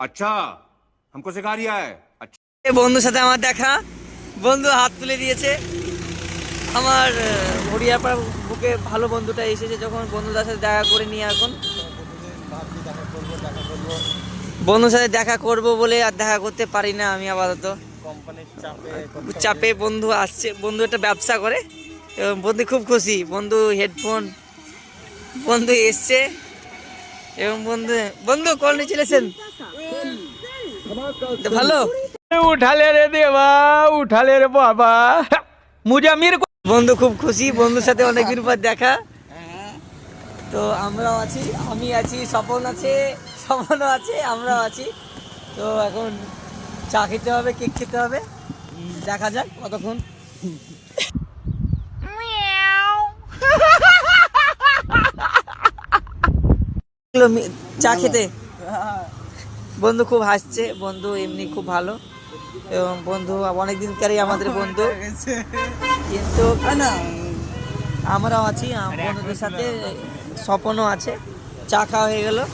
अच्छा हमको सिखा रिया है अच्छा এ বন্ধুর সাথে আমার দেখা বন্ধু হাত তুলে দিয়েছে আমার হরিয়াপাড়া বুকে ভালো বন্ধুটা এসেছে যখন বন্ধুদের সাথে দেখা করে নিয়ে এখন বন্ধুর সাথে দেখা করব বলে আর দেখা করতে পারি না আমি আপাতত কোম্পানির চাপে চাপে বন্ধু আসছে বন্ধু একটা ব্যবসা করে এবং বন্ধু খুব খুশি বন্ধু হেডফোন বন্ধু এসছে এবং বন্ধু বন্ধু কল নিয়েছিলেন ভালো? উঠালে রে দেবা উঠালে রে বাবা। মুজামির বন্ধু খুব খুশি। বন্ধুর সাথে অনেকদিন পর দেখা। তো আমরাও আছি আমি আছি স্বপন আছে স্বপনও আছে আমরাও আছি। তো এখন চা খেতে হবে কেক খেতে হবে। দেখা যাক কতক্ষণ। এগুলো মি- চা খেতে। বন্ধু খুব হাসছে বন্ধু এমনি খুব ভালো। এবং বন্ধু অনেক দিনকারই আমাদের বন্ধু। কিন্তু আমরাও আছি বন্ধুদের সাথে স্বপনও আছে। চা খাওয়া হয়ে গেল।